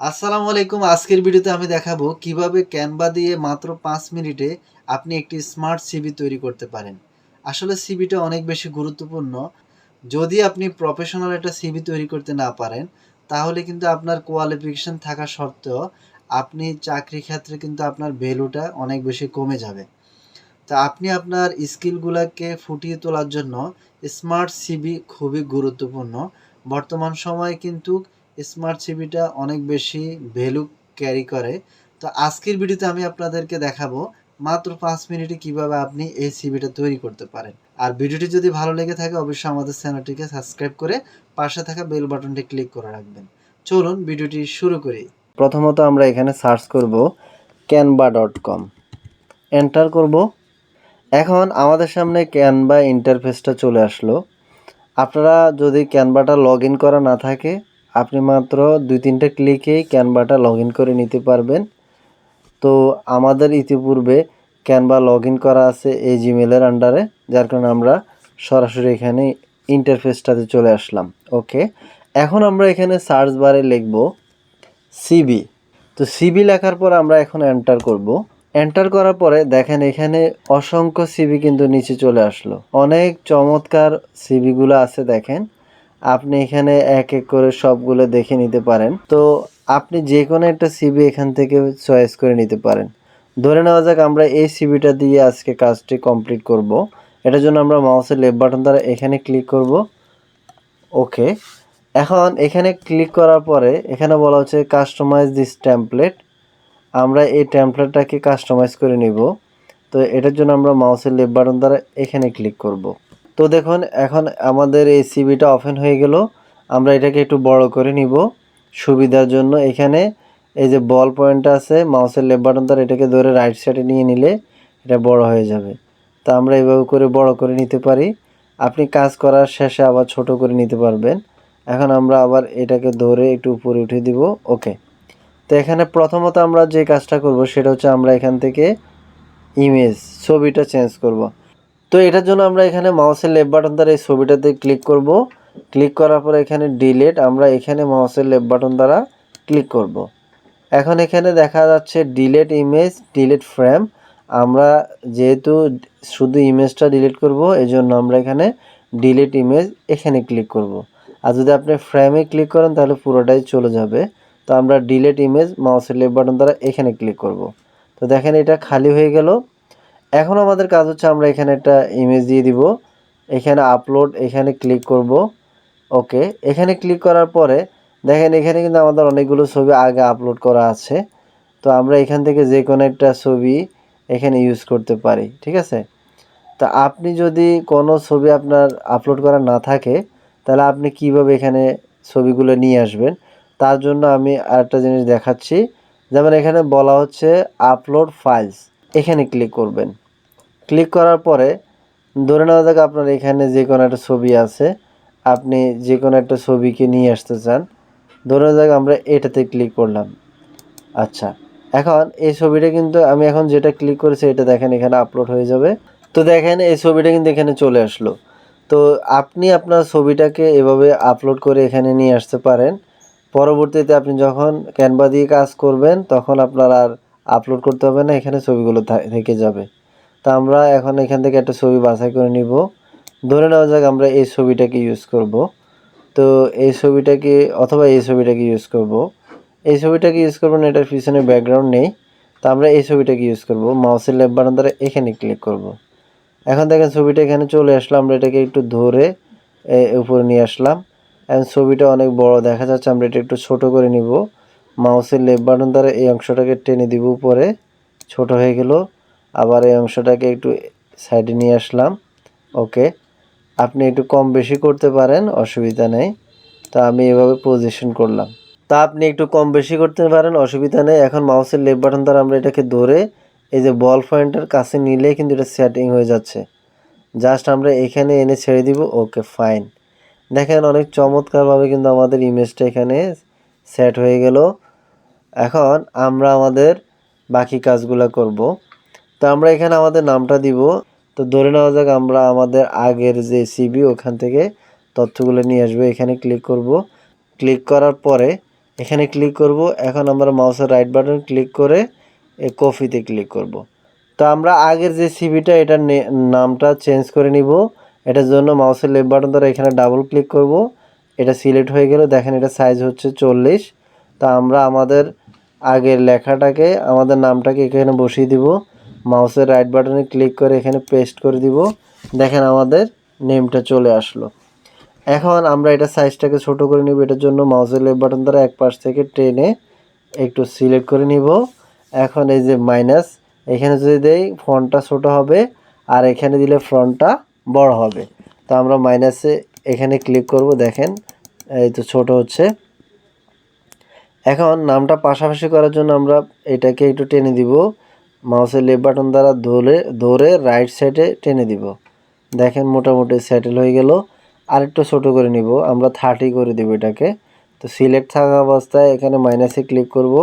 আসসালামু আলাইকুম, আজকের ভিডিওতে আমি দেখাবো কীভাবে ক্যানভা দিয়ে মাত্র পাঁচ মিনিটে আপনি একটি স্মার্ট সিভি তৈরি করতে পারেন। আসলে সিভিটা অনেক বেশি গুরুত্বপূর্ণ। যদি আপনি প্রফেশনাল একটা সিভি তৈরি করতে না পারেন, তাহলে কিন্তু আপনার কোয়ালিফিকেশন থাকা সত্ত্বেও আপনি চাকরি ক্ষেত্রে কিন্তু আপনার ভ্যালুটা অনেক বেশি কমে যাবে। তা আপনি আপনার স্কিলগুলোকে ফুটিয়ে তোলার জন্য স্মার্ট সিভি খুবই গুরুত্বপূর্ণ। বর্তমান সময়ে কিন্তু স্মার্ট সিভিটা অনেক বেশি ভ্যালু ক্যারি করে। তো আজকের ভিডিওতে আমি আপনাদেরকে দেখাবো মাত্র পাঁচ মিনিটে কীভাবে আপনি এই সিভিটা তৈরি করতে পারেন। আর ভিডিওটি যদি ভালো লেগে থাকে, অবশ্যই আমাদের চ্যানেলটিকে সাবস্ক্রাইব করে পাশে থাকা বেল বাটনটি ক্লিক করে রাখবেন। চলুন ভিডিওটি শুরু করি। প্রথমত আমরা এখানে সার্চ করব ক্যানভা ডট কম এন্টার করব। এখন আমাদের সামনে ক্যানভা ইন্টারফেসটা চলে আসলো। আপনারা যদি ক্যানভাটা লগ করা না থাকে আপনি মাত্র দুই তিনটে ক্লিকেই ক্যানভাটা লগ করে নিতে পারবেন। তো আমাদের ইতিপূর্বে ক্যানভা লগ করা আছে এই জিমেলের আন্ডারে যার কারণে আমরা সরাসরি এখানে ইন্টারফেসটাতে চলে আসলাম। ওকে এখন আমরা এখানে সার্চ বারে লিখব সিবি তো সিবি লেখার পর আমরা এখন এন্টার করব। এন্টার করার পরে দেখেন এখানে অসংখ্য সিবি কিন্তু নিচে চলে আসলো। অনেক চমৎকার সিবিগুলো আছে দেখেন। আপনি এখানে এক এক করে সবগুলো দেখে নিতে পারেন। তো আপনি যে কোনো একটা সিবি এখান থেকে চয়েস করে নিতে পারেন। ধরে নেওয়া যাক আমরা এই সিবিটা দিয়ে আজকে কাজটি কমপ্লিট করব। এটার জন্য আমরা মাউসের লেফট বাটন দ্বারা এখানে ক্লিক করব। ওকে এখন এখানে ক্লিক করার পরে এখানে বলা হচ্ছে কাস্টমাইজ দিস টেমপ্লেট আমরা এই টেমপ্লেটটাকে কাস্টমাইজ করে নিব। তো এটার জন্য আমরা মাউসের লেফট বাটন দ্বারা এখানে ক্লিক করব। তো দেখুন, এখন আমাদের এই সিবিটা ওপেন হয়ে গেল। আমরা এটাকে একটু বড় করে নিব সুবিধার জন্য। এখানে এই যে বল পয়েন্টটা আছে মাউসের লেফট বাটন দ্বারা এটাকে ধরে রাইট সাইডে নিয়ে নিলে এটা বড় হয়ে যাবে। তা আমরা এভাবে করে বড় করে নিতে পারি। আপনি কাজ করার শেষে আবার ছোট করে নিতে পারবেন। এখন আমরা আবার এটাকে ধরে একটু উপরে উঠে দিব। ওকে। তো এখানে প্রথমত আমরা যে কাজটা করব সেটা হচ্ছে আমরা এখান থেকে ইমেজ ছবিটা চেঞ্জ করব। তো এটার জন্য আমরা এখানে মাউসের লেফট বাটন দ্বারা এই ছবিটাতে ক্লিক করব। ক্লিক করার পর এখানে ডিলেট আমরা এখানে মাউসের লেফট বাটন দ্বারা ক্লিক করব। এখন এখানে দেখা যাচ্ছে ডিলেট ইমেজ ডিলেট ফ্রেম আমরা যেহেতু শুধু ইমেজটা ডিলিট করব এই জন্য আমরা এখানে ডিলিট ইমেজ এখানে ক্লিক করব। আর যদি আপনি ফ্রেমে ক্লিক করেন, তাহলে পুরোটাই চলে যাবে। তো আমরা ডিলেট ইমেজ মাউসের লেফট বাটন দ্বারা এখানে ক্লিক করব। তো দেখেন এটা খালি হয়ে গেল। এখন আমাদের কাজ হচ্ছে আমরা এখানে একটা ইমেজ দিয়ে দিব। এখানে আপলোড এখানে ক্লিক করব। ওকে, এখানে ক্লিক করার পরে দেখেন এখানে কিন্তু আমাদের অনেকগুলো ছবি আগে আপলোড করা আছে। তো আমরা এখান থেকে যে কোনো একটা ছবি এখানে ইউজ করতে পারি, ঠিক আছে? তা আপনি যদি কোনো ছবি আপনার আপলোড করা না থাকে, তাহলে আপনি কীভাবে এখানে ছবিগুলো নিয়ে আসবেন? তার জন্য আমি আরেকটা জিনিস দেখাচ্ছি। যেমন এখানে বলা হচ্ছে আপলোড ফাইলস এখানে ক্লিক করবেন। ক্লিক করার পরে ধরে নেওয়া যাক আপনার এখানে যে কোনো একটা ছবি আছে, আপনি যে কোনো একটা ছবিকে নিয়ে আসতে চান। ধরে নেওয়া যাক আমরা এটাতে ক্লিক করলাম। আচ্ছা এখন এই ছবিটা কিন্তু আমি এখন যেটা ক্লিক করেছি এটা দেখেন এখানে আপলোড হয়ে যাবে। তো দেখেন এই ছবিটা কিন্তু এখানে চলে আসলো। তো আপনি আপনার ছবিটাকে এভাবে আপলোড করে এখানে নিয়ে আসতে পারেন। পরবর্তীতে আপনি যখন ক্যানভা দিয়ে কাজ করবেন, তখন আপনার আর আপলোড করতে হবে না, এখানে ছবিগুলো থেকে যাবে। তা আমরা এখন এখান থেকে একটা ছবি বাছাই করে নিব। ধরে নেওয়া যাক আমরা এই ছবিটাকে ইউজ করব। তো এই ছবিটাকে, অথবা এই ছবিটাকে ইউজ করব। এই ছবিটাকে ইউজ করব না, এটার পিছনে ব্যাকগ্রাউন্ড নেই। তো আমরা এই ছবিটাকে ইউজ করব। মাউসের লেফট বাটন দ্বারা এখানে ক্লিক করব। এখন দেখেন ছবিটা এখানে চলে আসলো, আমরা এটাকে একটু ধরে উপরে নিয়ে আসলাম। এখন ছবিটা অনেক বড় দেখা যাচ্ছে, আমরা এটা একটু ছোট করে নিব। মাউসের লেফট বাটন দ্বারা এই অংশটাকে টেনে দিব উপরে। ছোট হয়ে গেল। আবার এই অংশটাকে একটু সাইডে নিয়ে আসলাম। ওকে। আপনি একটু কম বেশি করতে পারেন, অসুবিধা নেই। তা আমি এভাবে পজিশন করলাম। তা আপনি একটু কম বেশি করতে পারেন, অসুবিধা নেই। এখন মাউসের লেফট বাটন দ্বারা আমরা এটাকে ধরে এই যে বল পয়েন্টের কাছে নিলেই কিন্তু এটা সেটিং হয়ে যাচ্ছে। জাস্ট আমরা এখানে এনে ছেড়ে দিব। ওকে ফাইন দেখেন অনেক চমৎকারভাবে কিন্তু আমাদের ইমেজটা এখানে সেট হয়ে গেল। এখন আমরা আমাদের বাকি কাজগুলো করব। তো আমরা এখানে আমাদের নামটা দিব। তো ধরে নেওয়া যাক আমরা আমাদের আগের যে সিবি ওখান থেকে তথ্যগুলো নিয়ে আসব। এখানে ক্লিক করব। ক্লিক করার পরে এখানে ক্লিক করব। এখন আমরা মাউসের রাইট বাটন ক্লিক করে এই কপিতে ক্লিক করব। তো আমরা আগের যে সিবিটা এটার নামটা চেঞ্জ করে নিব। এটার জন্য মাউসের লেফট বাটন দ্বারা এখানে ডাবল ক্লিক করব। এটা সিলেক্ট হয়ে গেল। দেখেন এটা সাইজ হচ্ছে চল্লিশ। তা আমরা আমাদের আগের লেখাটাকে, আমাদের নামটাকে এখানে বসিয়ে দিব। মাউসের রাইট বাটনে ক্লিক করে এখানে পেস্ট করে দিব। দেখেন আমাদের নেমটা চলে আসলো। এখন আমরা এটা সাইজটাকে ছোট করে নিব। এটার জন্য মাউসের লেফট বাটন দ্বারা এক পাশ থেকে টেনে একটু সিলেক্ট করে নিব। এখন এই যে মাইনাস এখানে যদি দেই ফ্রন্টটা ছোট হবে আর এখানে দিলে ফ্রন্টটা বড় হবে। তো আমরা মাইনাসে এখানে ক্লিক করব। দেখেন, এই তো ছোট হচ্ছে। এখন নামটা পাশাপাশি করার জন্য আমরা এটাকে একটু টেনে দিব। মাউসের লেফট বাটন দ্বারা ধরে ধরে রাইট সাইডে টেনে দিব। দেখেন মোটামুটি সেটেল হয়ে গেল। আরেকটু ছোট করে নিব। আমরা থার্টি করে দিব এটাকে। তো সিলেক্ট থাকা অবস্থায় এখানে মাইনাসে ক্লিক করব।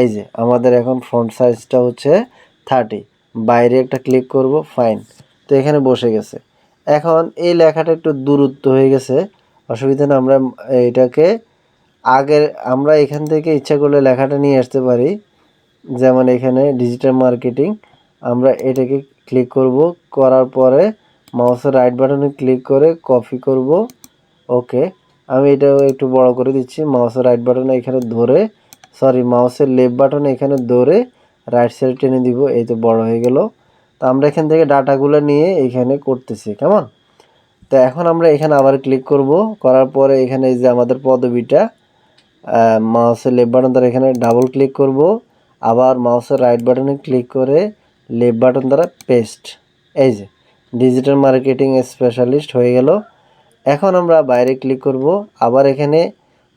এই যে, আমাদের এখন ফ্রন্ট সাইজটা হচ্ছে থার্টি বাইরে একটা ক্লিক করব ফাইন তো এখানে বসে গেছে। এখন এই লেখাটা একটু দূরত্ব হয়ে গেছে। অসুবিধা না, আমরা এটাকে আগের, আমরা এখান থেকে ইচ্ছা করলে লেখাটা নিয়ে আসতে পারি। যেমন এখানে ডিজিটাল মার্কেটিং আমরা এটাকে ক্লিক করব। করার পরে মাউসের রাইট বাটনে ক্লিক করে কপি করব। ওকে আমি এটাও একটু বড় করে দিচ্ছি। মাউসের রাইট বাটনে এখানে ধরে সরি মাউসের লেফট বাটনে এখানে ধরে রাইট সাইড টেনে দিব। এই তো বড় হয়ে গেল। তো আমরা এখান থেকে ডাটাগুলো নিয়ে এখানে করতেছি, কেমন? তো এখন আমরা এখানে আবার ক্লিক করব। করার পরে এখানে এই যে আমাদের পদবিটা মাউসের লেফট বাটন দ্বারা এখানে ডাবল ক্লিক করব। আবার মাউসের রাইট বাটনে ক্লিক করে লেফট বাটন দ্বারা পেস্ট এই যে ডিজিটাল মার্কেটিং স্পেশালিস্ট হয়ে গেল। এখন আমরা বাইরে ক্লিক করব। আবার এখানে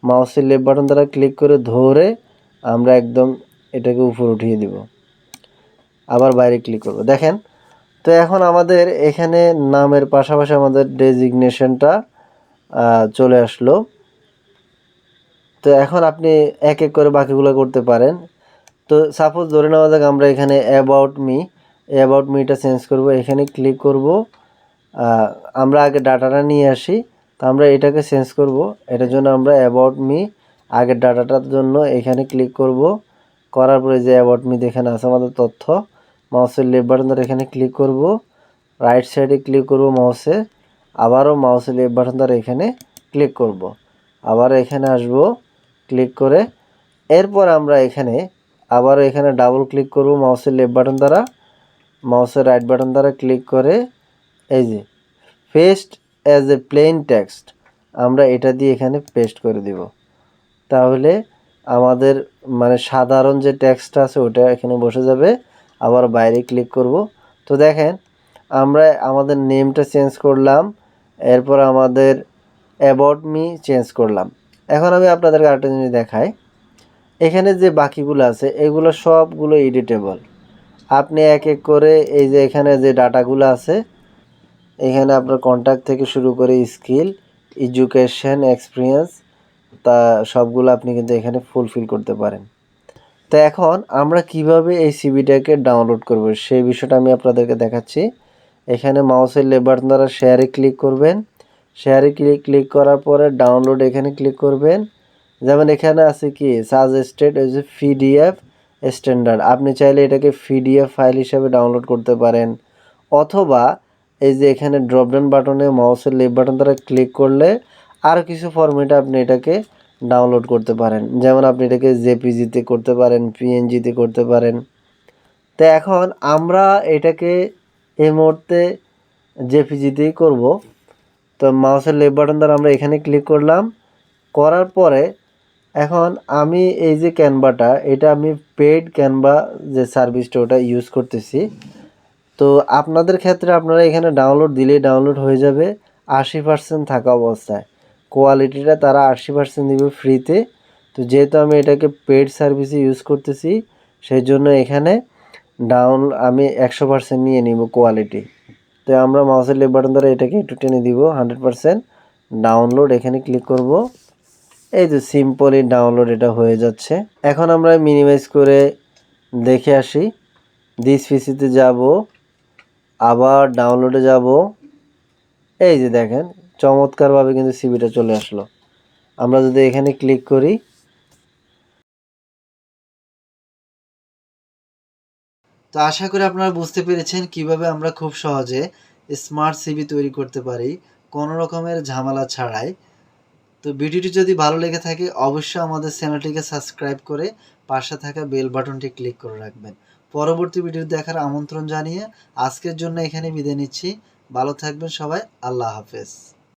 মাউসের লেফট বাটন দ্বারা ক্লিক করে ধরে আমরা একদম এটাকে উপর উঠিয়ে দিব। আবার বাইরে ক্লিক করব। দেখেন, তো এখন আমাদের এখানে নামের পাশাপাশি আমাদের ডেজিগনেশনটা চলে আসলো। তো এখন আপনি এক এক করে বাকিগুলো করতে পারেন। তো সাপোজ ধরে নেওয়া যাক আমরা এখানে অ্যাবাউট মি অ্যাবাউট মিটা চেঞ্জ করব। এখানে ক্লিক করব। আমরা আগে ডাটাটা নিয়ে আসি। তো আমরা এটাকে চেঞ্জ করব। এটার জন্য আমরা অ্যাবাউট মি আগের ডাটাটার জন্য এখানে ক্লিক করব। করার পরে যে অ্যাবাউট মি এখানে আছে আমাদের তথ্য মাউসের লেফট বাটন এখানে ক্লিক করব। রাইট সাইডে ক্লিক করব মাউসে আবারও মাউসের লেফট বাটন এখানে ক্লিক করব। আবার এখানে আসব। ক্লিক করে এরপর আমরা এখানে আবারও এখানে ডাবল ক্লিক করব মাউসের লেফট বাটন দ্বারা। মাউসের রাইট বাটন দ্বারা ক্লিক করে এই যে paste as a plain text আমরা এটা দিয়ে এখানে পেস্ট করে দিব। তাহলে আমাদের মানে সাধারণ যে টেক্সটটা আছে ওটা এখানে বসে যাবে। আবার বাইরে ক্লিক করব। তো দেখেন, আমরা আমাদের নেমটা চেঞ্জ করলাম। এরপর আমাদের অ্যাবাউট মি চেঞ্জ করলাম। এখন আমি আপনাদেরকে আরেকটা জিনিস দেখাই। এখানে যে বাকিগুলো আছে, এগুলো সবগুলো এডিটেবল আপনি এক এক করে এই যে এখানে যে ডাটাগুলো আছে, এখানে আপনার কন্ট্যাক্ট থেকে শুরু করে স্কিল এডুকেশন এক্সপিরিয়েন্স তা সবগুলো আপনি কিন্তু এখানে ফুলফিল করতে পারেন। তো এখন আমরা কীভাবে এই সিবিটাকে ডাউনলোড করব, সেই বিষয়টা আমি আপনাদেরকে দেখাচ্ছি। এখানে মাউসের লেবার দ্বারা শেয়ারে ক্লিক করবেন। শেয়ারে ক্লিক ক্লিক করার পরে ডাউনলোড এখানে ক্লিক করবেন। যেমন এখানে আছে কি? সাজেস্টেড ওই যে পিডিএফ স্ট্যান্ডার্ড আপনি চাইলে এটাকে পিডিএফ ফাইল হিসাবে ডাউনলোড করতে পারেন। অথবা এই যে এখানে ড্রপডাউন বাটনে মাউসের লেফট বাটন দ্বারা ক্লিক করলে আরও কিছু ফরম্যাটে আপনি এটাকে ডাউনলোড করতে পারেন। যেমন আপনি এটাকে জেপিজিতে করতে পারেন পিএনজিতে করতে পারেন। তো এখন আমরা এটাকে এই মুহূর্তে জেপিজিতেই করব। তো মাউসের লেফট বাটন দ্বারা আমরা এখানে ক্লিক করলাম। করার পরে এখন আমি এই যে ক্যানভাটা এটা আমি পেড ক্যানভা যে সার্ভিসটা ওটা ইউজ করতেছি। তো আপনাদের ক্ষেত্রে আপনারা এখানে ডাউনলোড দিলেই ডাউনলোড হয়ে যাবে। আশি পার্সেন্ট থাকা অবস্থায়। কোয়ালিটিটা তারা আশি পার্সেন্ট দেবে ফ্রিতে তো যেহেতু আমি এটাকে পেড সার্ভিসে ইউজ করতেছি সেই জন্য এখানে ডাউন আমি একশো পার্সেন্ট নিয়ে নিব কোয়ালিটি তো আমরা মাউসের লেফট বাটন দ্বারা এটাকে একটু টেনে দিব হান্ড্রেড পার্সেন্ট ডাউনলোড এখানে ক্লিক করব। এই তো সিম্পলি ডাউনলোড এটা হয়ে যাচ্ছে। এখন আমরা মিনিমাইজ করে দেখে আসি দিস পিসিতে যাব, আবার ডাউনলোডে যাব। এই যে দেখেন, চমৎকারভাবে কিন্তু সিবিটা চলে আসলো। আমরা যদি এখানে ক্লিক করি তো আশা করি আপনারা বুঝতে পেরেছেন কীভাবে আমরা খুব সহজে স্মার্ট সিভি তৈরি করতে পারি কোনো রকমের ঝামেলা ছাড়াই। তো ভিডিওটি যদি ভালো লেগে থাকে অবশ্যই আমাদের চ্যানেলটিকে সাবস্ক্রাইব করে পাশে থাকা বেল বাটনটি ক্লিক করে রাখবেন। পরবর্তী ভিডিও দেখার আমন্ত্রণ জানিয়ে আজকের জন্য এখানে বিদায় নিচ্ছি। ভালো থাকবেন সবাই, আল্লাহ হাফেজ।